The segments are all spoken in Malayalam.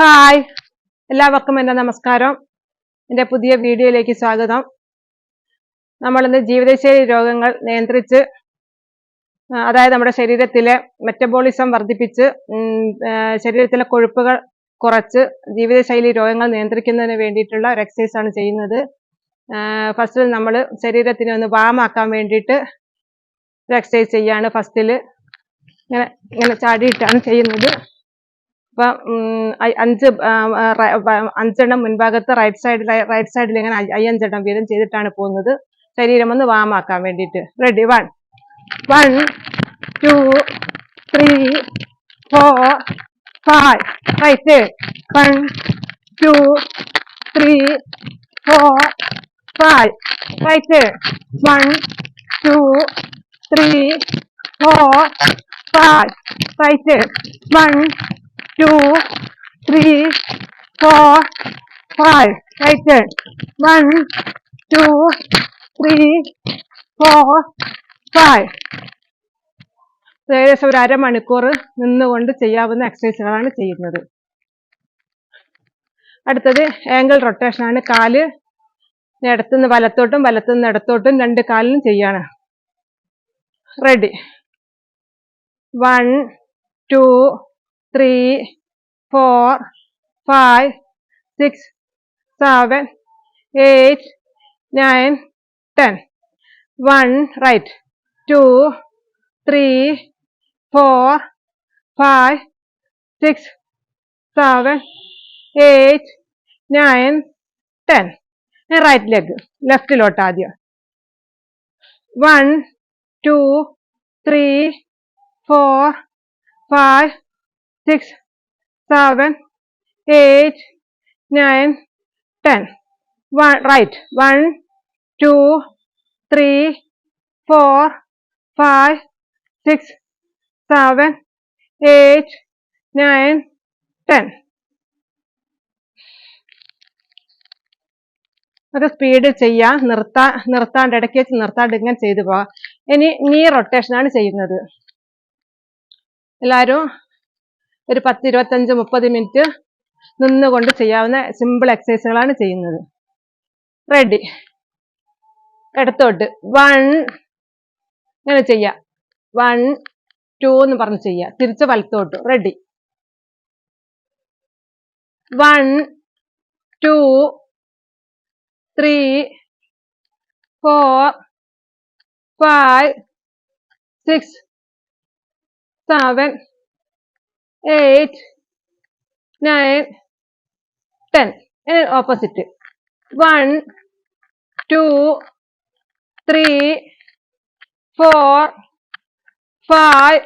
ഹായ്. എല്ലാവർക്കും എന്റെ നമസ്കാരം. എന്റെ പുതിയ വീഡിയോയിലേക്ക് സ്വാഗതം. നമ്മളിന്ന് ജീവിതശൈലി രോഗങ്ങൾ നിയന്ത്രിച്ച് അതായത് നമ്മുടെ ശരീരത്തിലെ മെറ്റബോളിസം വർദ്ധിപ്പിച്ച് ശരീരത്തിലെ കൊഴുപ്പുകൾ കുറച്ച് ജീവിതശൈലി രോഗങ്ങൾ നിയന്ത്രിക്കുന്നതിന് വേണ്ടിയിട്ടുള്ള ഒരു എക്സസൈസ് ആണ് ചെയ്യുന്നത്. ഫസ്റ്റിൽ നമ്മൾ ശരീരത്തിനെ ഒന്ന് വാമാക്കാൻ വേണ്ടിയിട്ട് ഒരു എക്സസൈസ് ചെയ്യാണ് ഫസ്റ്റിൽ ഇങ്ങനെ ഇങ്ങനെ ചാടിയിട്ടാണ് ചെയ്യുന്നത്. അപ്പം അഞ്ച് അഞ്ചെണ്ണം മുൻഭാഗത്ത് റൈറ്റ് സൈഡിൽ റൈറ്റ് സൈഡിൽ ഇങ്ങനെ അയ്യഞ്ചെണ്ണം വീതം ചെയ്തിട്ടാണ് പോകുന്നത്. ശരീരം ഒന്ന് വാമാക്കാൻ വേണ്ടിയിട്ട്. Ready one one two three four five right one two three four five right one two three four five right one two, three, four, five. Right there. One, two, three, four, five. ഏകദേശം ഒരു അരമണിക്കൂർ നിന്നുകൊണ്ട് ചെയ്യാവുന്ന എക്സസൈസുകളാണ് ചെയ്യുന്നത് അടുത്തത് ആംഗിൾ റൊട്ടേഷൻ ആണ് കാൽ ഇടത്തുനിന്ന് വലത്തോട്ടും വലത്തുനിന്ന് ഇടത്തോട്ടും രണ്ട് കാലിനും ചെയ്യാണ് ready one two three, four, five, six, seven, eight, nine, ten. One, right. Two, three, four, five, six, seven, eight, nine, ten. Right leg ലെഫ്റ്റിലോട്ട് ആദ്യം one two three four five six, seven, eight, nine, ten. One right. One, two, three, four, five, six, seven, eight, nine, ten. അത് സ്പീഡ് ചെയ്യാം നിർത്താ നിർത്താണ്ട് ഇടയ്ക്ക് വെച്ച് നിർത്താണ്ട് ഇങ്ങനെ ചെയ്തു പോവാം ഇനി നീ റൊട്ടേഷൻ ആണ് ചെയ്യുന്നത് എല്ലാവരും ഒരു പത്ത് ഇരുപത്തഞ്ച് മുപ്പത് മിനിറ്റ് നിന്നുകൊണ്ട് ചെയ്യാവുന്ന സിമ്പിൾ എക്സസൈസുകളാണ് ചെയ്യുന്നത്. റെഡി ഇടത്തോട്ട് വൺ ഇങ്ങനെ ചെയ്യാം. വൺ ടു എന്ന് പറഞ്ഞ് ചെയ്യാം. തിരിച്ച് വലത്തോട്ട്. Ready one two three four five six seven eight, nine, ten. And opposite. One, two, three, four, five,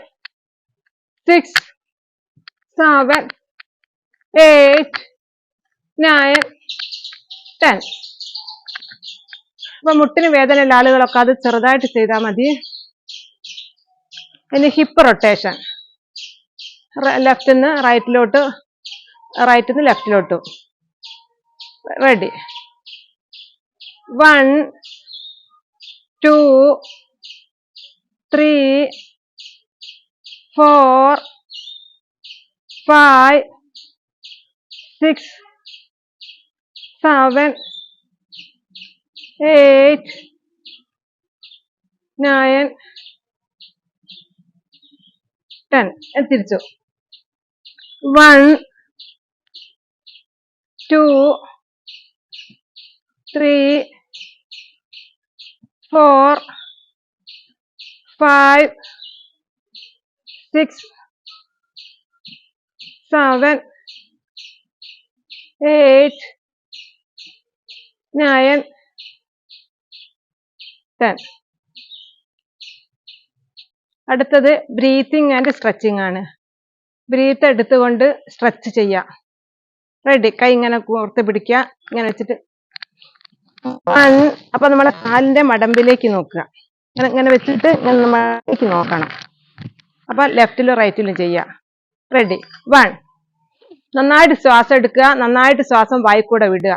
six, seven, eight, nine, ten. അപ്പൊ മുട്ടിന് വേദനയുള്ള ആളുകളൊക്കെ അത് ചെറുതായിട്ട് ചെയ്താൽ മതി ഇനി ഹിപ്പ് റൊട്ടേഷൻ ലെഫ്റ്റിൽ നിന്ന് റൈറ്റിലോട്ട് റൈറ്റിൽ നിന്ന് ലെഫ്റ്റിലോട്ട് ready one two three four five six seven eight nine ten തിരിച്ചു one two, three, four, five, six, seven, eight, nine, ten. അടുത്തത് ബ്രീത്തിങ് ആൻഡ് സ്ട്രെച്ചിങ് ആണ് ബ്രീത്ത് എടുത്തുകൊണ്ട് സ്ട്രെച്ച് ചെയ്യാം. റെഡി. കൈ ഇങ്ങനെ കോർത്ത് പിടിക്കുക ഇങ്ങനെ വെച്ചിട്ട് അപ്പൊ നമ്മളെ കാലിന്റെ മടമ്പിലേക്ക് നോക്കുക. ഇങ്ങനെ ഇങ്ങനെ വെച്ചിട്ട് ഇങ്ങനെ നമ്മളേക്ക് നോക്കണം. അപ്പൊ ലെഫ്റ്റിലും റൈറ്റിലും ചെയ്യാം. റെഡി. വൺ. നന്നായിട്ട് ശ്വാസം എടുക്കുക. നന്നായിട്ട് ശ്വാസം വായിക്കൂടെ വിടുക.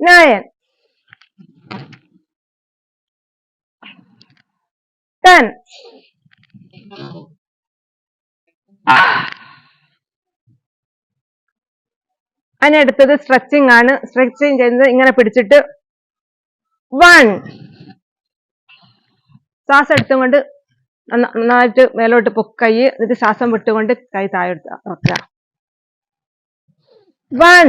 Nine, ten, അതിനടുത്തത് സ്ട്രെച്ചിങ് ആണ്. സ്ട്രെച്ചിങ് ചെയ്യുന്നത് ഇങ്ങനെ പിടിച്ചിട്ട് വൺ ശ്വാസം എടുത്തുകൊണ്ട് നന്ന- നന്നായിട്ട് മേലോട്ട് പൊക്ക് എന്നിട്ട് ശ്വാസം വിട്ടുകൊണ്ട് കൈ താഴെ വെക്കുക one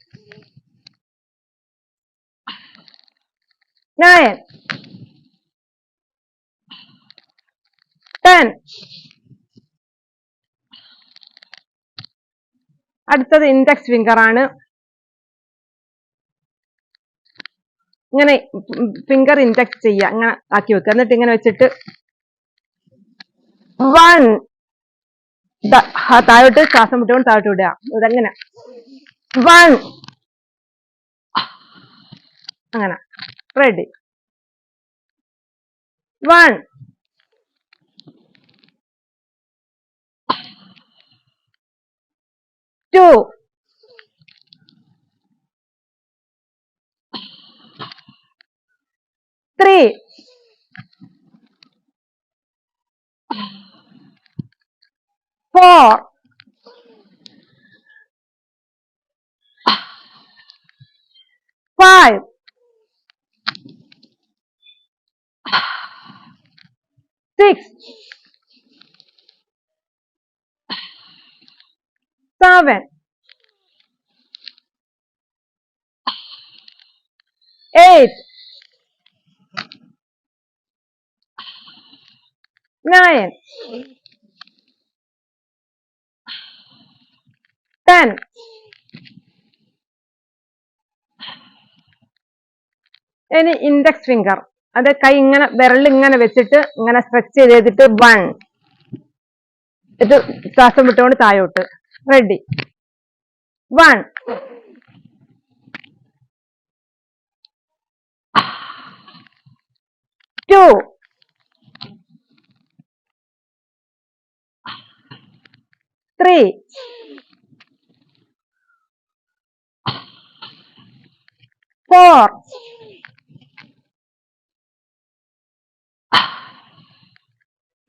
nine, ten. അടുത്തത് ഇൻഡെക്സ് ഫിംഗർ ആണ്. ഇങ്ങനെ ഫിംഗർ ഇൻഡെക്സ് ചെയ്യുക ഇങ്ങനെ ആക്കി വെക്കുക. എന്നിട്ട് ഇങ്ങനെ വെച്ചിട്ട് വൺ താഴോട്ട് ശ്വാസം വിട്ടുകൊണ്ട് താഴോട്ട് വിടുക. ഇതെങ്ങനെ? വൺ അങ്ങനെ. Ready one two three, four, five, six, seven, eight, nine, ten, any index finger. അത് കൈ ഇങ്ങനെ വിരൽ ഇങ്ങനെ വെച്ചിട്ട് ഇങ്ങനെ സ്ട്രെച്ച് ചെയ്തിട്ട് വൺ ഇത് ശ്വാസം വിട്ടുകൊണ്ട് താഴോട്ട്. Ready one two three four,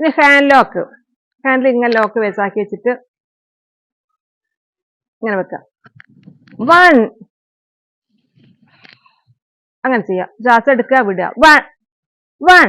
ഇനി ഹാൻഡ് ലോക്ക് ഹാൻഡിൽ ഇങ്ങനെ ലോക്ക് വെച്ചാക്കി വെച്ചിട്ട് ഇങ്ങനെ വെക്കാം. വൺ അങ്ങനെ ചെയ്യാം. ശ്വാസം എടുക്കുക വിടുക. One one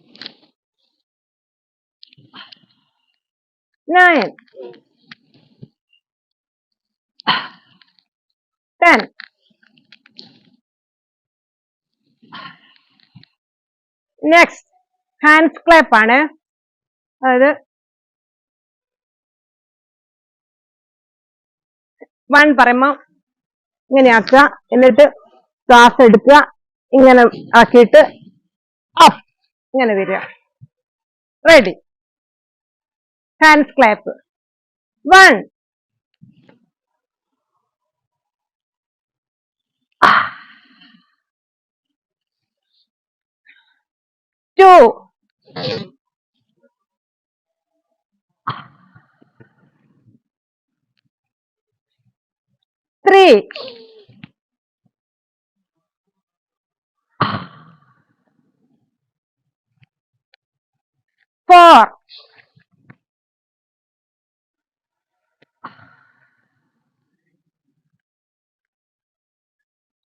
nine, ten. Next. Hands clap ആണ്. അതായത് വൺ പറയുമ്പോ ഇങ്ങനെ ആക്കുക. എന്നിട്ട് ശ്വാസ എടുക്കുക. ഇങ്ങനെ ആക്കിയിട്ട് അപ്പ് ഇങ്ങനെ വരിക. Ready. Hands clap one two three four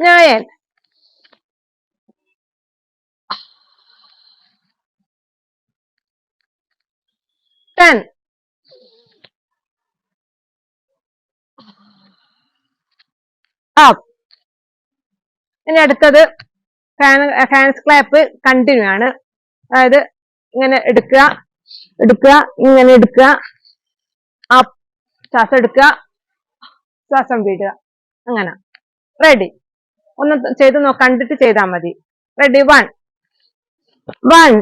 nine ten up ഇനി അടുത്തത് ഹാൻഡ്സ് ക്ലാപ്പ് കണ്ടിന്യൂ ആണ്. അതായത് ഇങ്ങനെ എടുക്കുക എടുക്കുക ഇങ്ങനെ എടുക്കുക. അപ്പ് ശ്വാസം എടുക്കുക ശ്വാസം വീടുക അങ്ങനെ. റെഡി. ഒന്ന് ചെയ്ത് കണ്ടിട്ട് ചെയ്താൽ മതി. Ready one one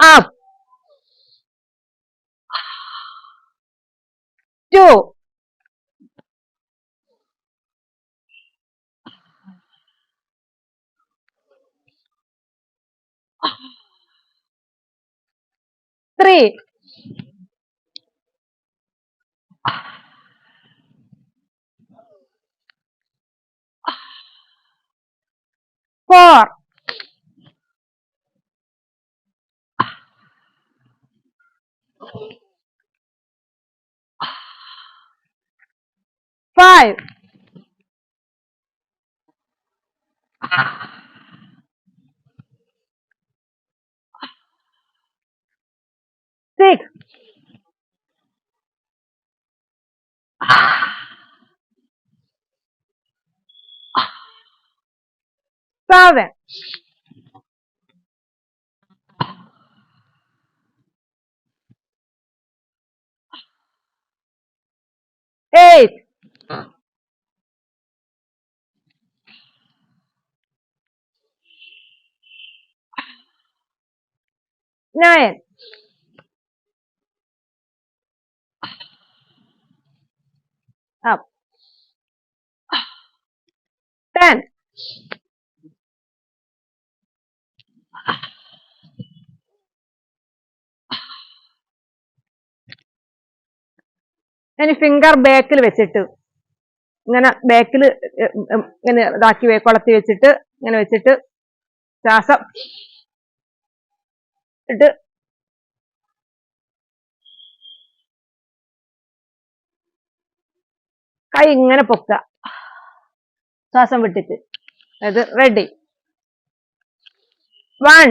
up. Two. Three. 4 5 seven. Eight. Nine. Up. Ten ഇനി ഫിംഗർ ബാക്കിൽ വെച്ചിട്ട് ഇങ്ങനെ ബാക്കിൽ ഇങ്ങനെ ഇതാക്കി കൊളത്തി വെച്ചിട്ട് ഇങ്ങനെ വെച്ചിട്ട് ശ്വാസം ഇട്ട് കൈ ഇങ്ങനെ പൊക്കുക ശ്വാസം വിട്ടിട്ട്. അതായത് ready one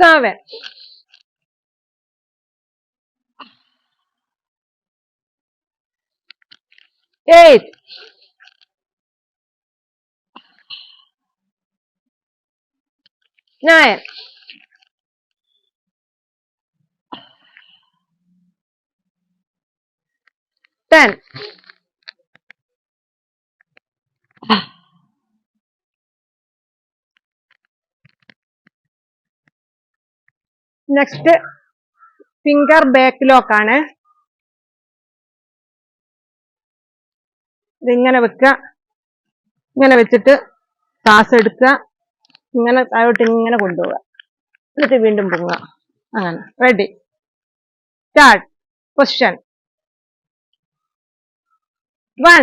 Seven, eight, nine, ten, next finger back lock ആണ്. ഇതിങ്ങനെ വെക്കുക. ഇങ്ങനെ വെച്ചിട്ട് ശ്വാസം എടുക്കുക. ഇങ്ങനെ താഴോട്ട് ഇങ്ങനെ കൊണ്ടുപോവുക. എന്നിട്ട് വീണ്ടും പൊങ്ങുക. അങ്ങനെ. Ready start position one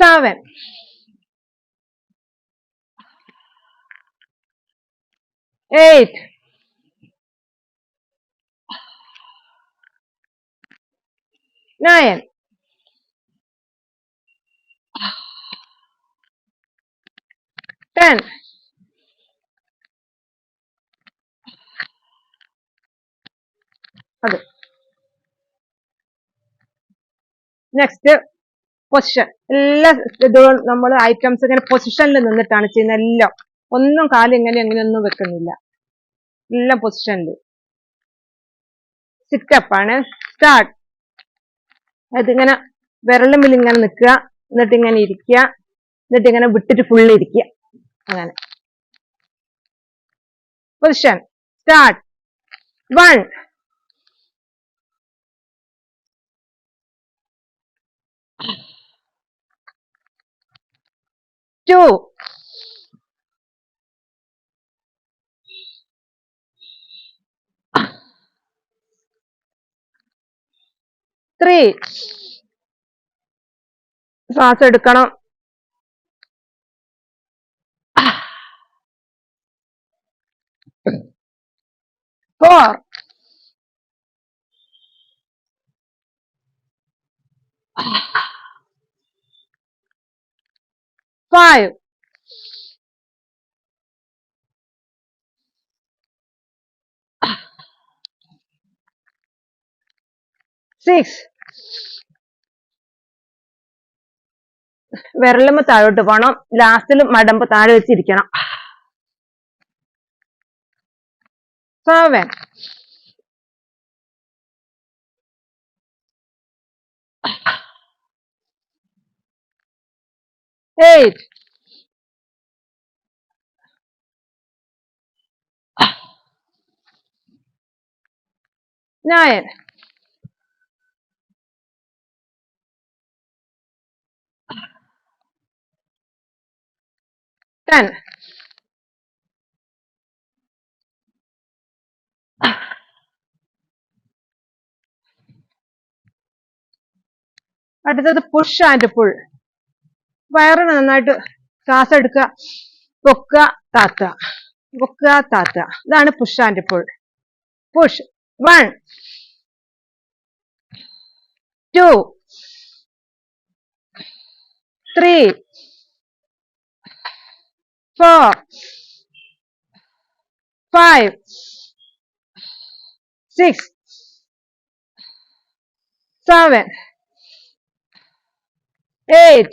seven, eight, nine, ten, അത് നെക്സ്റ്റ് പൊസിഷൻ എല്ലാ ഇതും നമ്മൾ ഐറ്റംസ് ഇങ്ങനെ പൊസിഷനിൽ നിന്നിട്ടാണ് ചെയ്യുന്നത് എല്ലാം. ഒന്നും കാൽ ഇങ്ങനെ എങ്ങനെയൊന്നും വെക്കുന്നില്ല. എല്ലാം പൊസിഷനിൽ സിറ്റപ്പ് ആണ്. സ്റ്റാർട്ട് അതിങ്ങനെ വിരളുമ്പിൽ ഇങ്ങനെ നിൽക്കുക. എന്നിട്ട് ഇങ്ങനെ ഇരിക്കുക. എന്നിട്ട് ഇങ്ങനെ വിട്ടിട്ട് ഫുള്ള് ഇരിക്കുക. അങ്ങനെ. Position start one two, three. ശ്വാസം എടുക്കണം four, five, six. വിരലുമ്പോ താഴോട്ട് പോണം. ലാസ്റ്റിൽ മടമ്പ് താഴെ വെച്ചിരിക്കണം. സെവൻ eight, nine, ten, അടുത്തത് പുഷ് ആൻഡ് പുൾ വയറ് നന്നായിട്ട് ശ്വാസം എടുക്കുക പൊക്കുക താത്തുക. പൊക്കുക താത്തുക. ഇതാണ് push and pull push one two three four five six seven eight,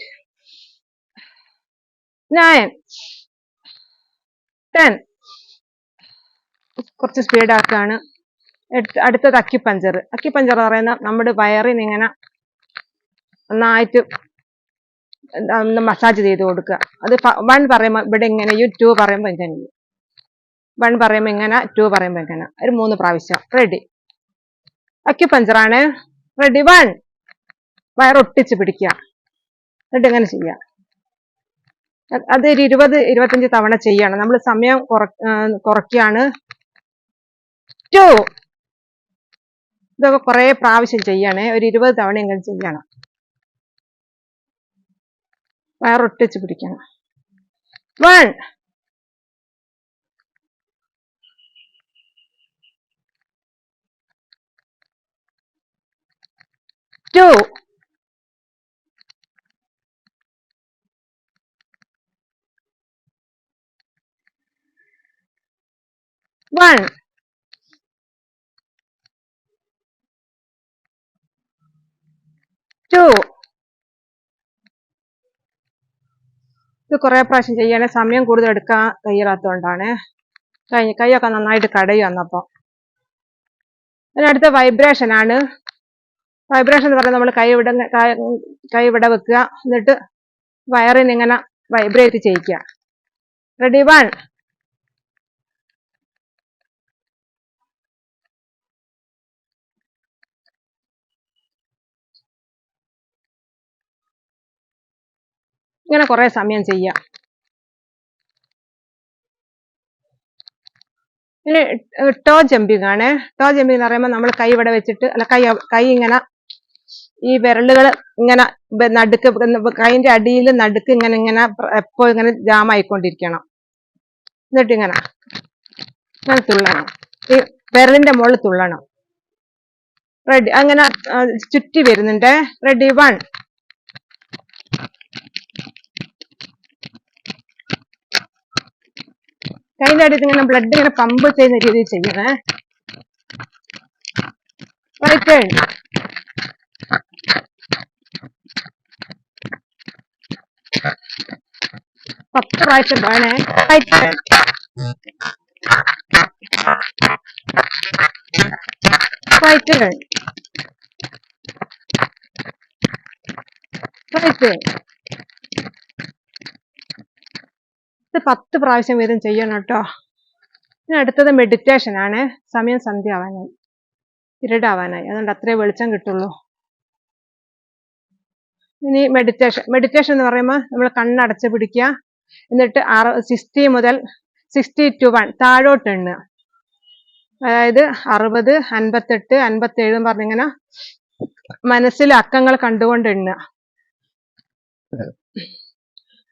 nine, ten. കുറച്ച് സ്പീഡ് ആക്കാണ്. എടുത്ത് അടുത്തത് അക്കിപ്പഞ്ചർ അക്കിപ്പഞ്ചർ പറയുന്ന നമ്മുടെ വയറിന് ഇങ്ങനെ നന്നായിട്ട് മസാജ് ചെയ്ത് കൊടുക്കുക. അത് വൺ പറയുമ്പോൾ ഇവിടെ ഇങ്ങനെയും ടു പറയുമ്പോൾ ഇങ്ങനെയും വൺ പറയുമ്പോൾ ഇങ്ങനെ ടു പറയുമ്പോൾ ഇങ്ങനെ. ഒരു മൂന്ന് പ്രാവശ്യം. റെഡി അക്യുപഞ്ചറാണ് റെഡി വൺ വയറൊട്ടിച്ച് പിടിക്കുക. എന്നിട്ട് ഇങ്ങനെ ചെയ്യുക. അത് ഒരു ഇരുപത് ഇരുപത്തഞ്ച് തവണ ചെയ്യണം. നമ്മൾ സമയം കുറയ്ക്കുകയാണ് ഇതൊക്കെ കുറെ പ്രാവശ്യം ചെയ്യണേ. ഒരു ഇരുപത് തവണ എങ്കിലും ചെയ്യണം. വയറൊട്ടിച്ച് പിടിക്കണം. വൺ. ടു. വൺ. ടു. ഇത് കുറേ പ്രാവശ്യം ചെയ്യണേ സമയം കൂടുതൽ എടുക്കാൻ കഴിയാത്തതുകൊണ്ടാണ് കൈ കൈയൊക്കെ നന്നായിട്ട് കടയും വന്നപ്പോൾ അതിനടുത്ത വൈബ്രേഷൻ ആണ്. വൈബ്രേഷൻ എന്ന് പറഞ്ഞാൽ നമ്മൾ കൈ ഇവിടെ കൈ ഇവിടെ വെക്കുക എന്നിട്ട് വയറിന് ഇങ്ങനെ വൈബ്രേറ്റ് ചെയ്യിക്കുക. Ready one. ഇങ്ങനെ കുറേ സമയം ചെയ്യാം. ഇനി ടോ ജമ്പിങ് ആണ് ടോ ജമ്പിങ് എന്ന് പറയുമ്പോൾ നമ്മൾ കൈ ഇവിടെ വെച്ചിട്ട് അല്ല കൈ കൈ ഇങ്ങനെ ഈ വിരലുകൾ ഇങ്ങനെ നടുക്ക് കൈന്റെ അടിയിൽ നടുക്ക് ഇങ്ങനെ ഇങ്ങനെ എപ്പോ ഇങ്ങനെ ജാം ആയിക്കൊണ്ടിരിക്കണം. എന്നിട്ട് ഇങ്ങനെ ഇങ്ങനെ തുള്ളണം. ഈ വിരലിന്റെ മുകളിൽ തുള്ളണം. റെഡി അങ്ങനെ ചുറ്റി വരുന്നുണ്ട്. Ready one. കൈന്റെ അടിയിൽ ഇങ്ങനെ ബ്ലഡ് ഇങ്ങനെ പമ്പ് ചെയ്യുന്ന രീതിയിൽ ചെയ്യണേ റൈറ്റ് ടേൺ പത്ത് പ്രാവശ്യം വേണേ right turn right turn right turn ഇത് പത്ത് പ്രാവശ്യം വീതം ചെയ്യണം കേട്ടോ. ഇനി അടുത്തത് മെഡിറ്റേഷൻ ആണ്. സമയം സന്ധ്യ ആവാനായി ഇരുടാവാനായി. അതുകൊണ്ട് അത്രേ വെളിച്ചം കിട്ടുള്ളൂ. ഇനി മെഡിറ്റേഷൻ മെഡിറ്റേഷൻ എന്ന് പറയുമ്പോൾ നമ്മൾ കണ്ണടച്ച് പിടിക്കുക. എന്നിട്ട് ആറ് സിക്സ്റ്റി മുതൽ സിക്സ്റ്റി ടു വൺ താഴോട്ട് എണ്ണുക. അതായത് അറുപത് അൻപത്തെട്ട് അൻപത്തേഴ് എന്ന് പറഞ്ഞിങ്ങനെ മനസ്സിൽ അക്കങ്ങൾ കണ്ടുകൊണ്ട് എണ്ണുക.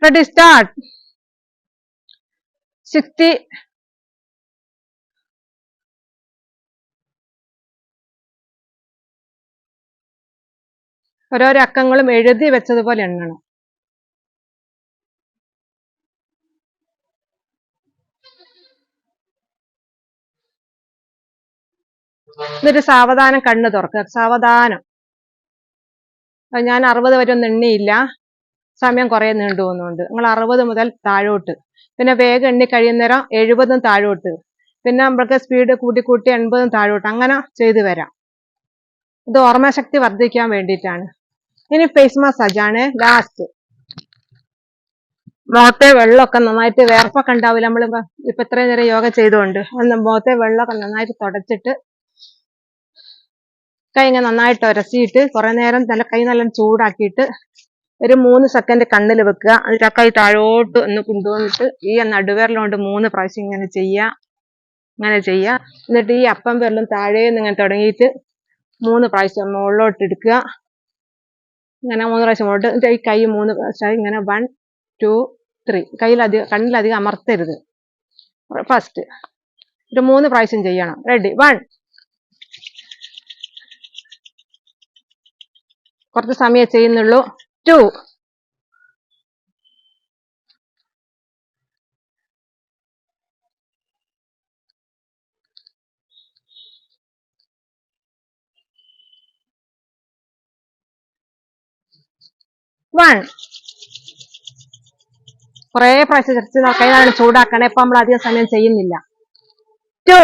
റെഡി സ്റ്റാർട്ട് സിക്സ്റ്റി ഓരോരോ അക്കങ്ങളും എഴുതി വെച്ചതുപോലെ എണ്ണണം. എന്നിട്ട് സാവധാനം കണ്ണ് തുറക്കുക. സാവധാനം. ഞാൻ അറുപത് വരെ ഒന്നും എണ്ണിയില്ല. സമയം കുറെ നീണ്ടു പോകുന്നുണ്ട് നിങ്ങൾ അറുപത് മുതൽ താഴോട്ട്. പിന്നെ വേഗം എണ്ണി കഴിയുന്നേരം എഴുപതും താഴോട്ട്. പിന്നെ നമ്മൾക്ക് സ്പീഡ് കൂട്ടി കൂട്ടി എൺപതും താഴോട്ട്. അങ്ങനെ ചെയ്തു വരാം. ഇത് ഓർമ്മശക്തി വർദ്ധിക്കാൻ വേണ്ടിയിട്ടാണ്. ഇനി ഫേസ് മസാജ് ആണ് ലാസ്റ്റ് മുഖത്തെ വെള്ളമൊക്കെ നന്നായിട്ട് വേർപ്പൊക്കെ ഉണ്ടാവില്ല നമ്മൾ ഇപ്പൊ ഇത്രയും നേരം യോഗ ചെയ്തുകൊണ്ട് മുഖത്തെ വെള്ളമൊക്കെ നന്നായിട്ട് തുടച്ചിട്ട് കൈ ഇങ്ങനെ നന്നായിട്ട് ഉരസിയിട്ട് കുറെ നേരം തന്നെ കൈ നല്ല ചൂടാക്കിയിട്ട് ഒരു മൂന്ന് സെക്കൻഡ് കണ്ണിൽ വെക്കുക. എന്നിട്ട് കൈ താഴോട്ട് ഒന്ന് കൊണ്ടുവന്നിട്ട് ഈ നടുവിരലുകൊണ്ട് മൂന്ന് പ്രാവശ്യം ഇങ്ങനെ ചെയ്യുക. ഇങ്ങനെ ചെയ്യുക. എന്നിട്ട് ഈ അപ്പം വിരലും താഴെ നിന്ന് ഇങ്ങനെ തുടങ്ങിയിട്ട് മൂന്ന് പ്രാവശ്യം മുകളിലോട്ട് എടുക്കുക. ഇങ്ങനെ മൂന്ന് പ്രാവശ്യം മുകളിലോട്ട് എന്നിട്ട് ഈ കൈ മൂന്ന് പ്രാവശ്യം ഇങ്ങനെ വൺ ടു ത്രീ കയ്യിലധികം കണ്ണിലധികം അമർത്തരുത്. ഫസ്റ്റ് ഒരു മൂന്ന് പ്രാവശ്യം ചെയ്യണം. റെഡി വൺ കുറച്ച് സമയം ചെയ്യുന്നുള്ളൂ. ടു. വൺ. കുറേ പ്രാവശ്യം ചർച്ച നോക്കാനാണ് ചൂടാക്കണേ. ഇപ്പൊ നമ്മൾ അധികം സമയം ചെയ്യുന്നില്ല. ടു.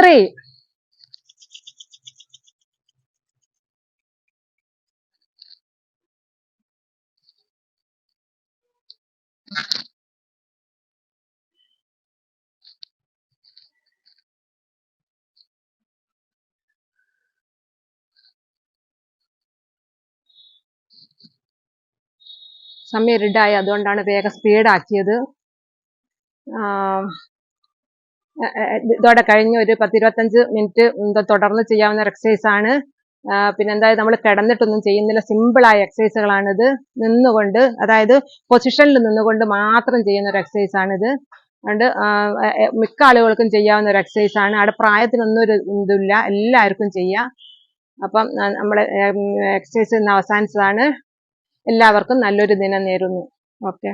ത്രീ സമയം ഇരുടായി അതുകൊണ്ടാണ് വേഗം സ്പീഡ് ഇതോടെ കഴിഞ്ഞ് ഒരു പത്തിരുപത്തഞ്ച് മിനിറ്റ് തുടർന്ന് ചെയ്യാവുന്ന ഒരു എക്സസൈസ് ആണ് പിന്നെ എന്തായാലും നമ്മൾ കിടന്നിട്ടൊന്നും ചെയ്യുന്നില്ല. സിമ്പിൾ ആയ എക്സസൈസുകളാണിത് നിന്നുകൊണ്ട് അതായത് പൊസിഷനിൽ നിന്നുകൊണ്ട് മാത്രം ചെയ്യുന്ന ഒരു എക്സസൈസ് ആണിത്. അതുകൊണ്ട് മിക്ക ആളുകൾക്കും ചെയ്യാവുന്ന ഒരു എക്സസൈസ് ആണ്. അവിടെ പ്രായത്തിനൊന്നും ഒരു ഇതില്ല എല്ലാവർക്കും ചെയ്യാം. അപ്പം നമ്മൾ എക്സസൈസ് ഇന്ന് അവസാനിച്ചതാണ്. എല്ലാവർക്കും നല്ലൊരു ദിനം നേരുന്നു. ഓക്കെ.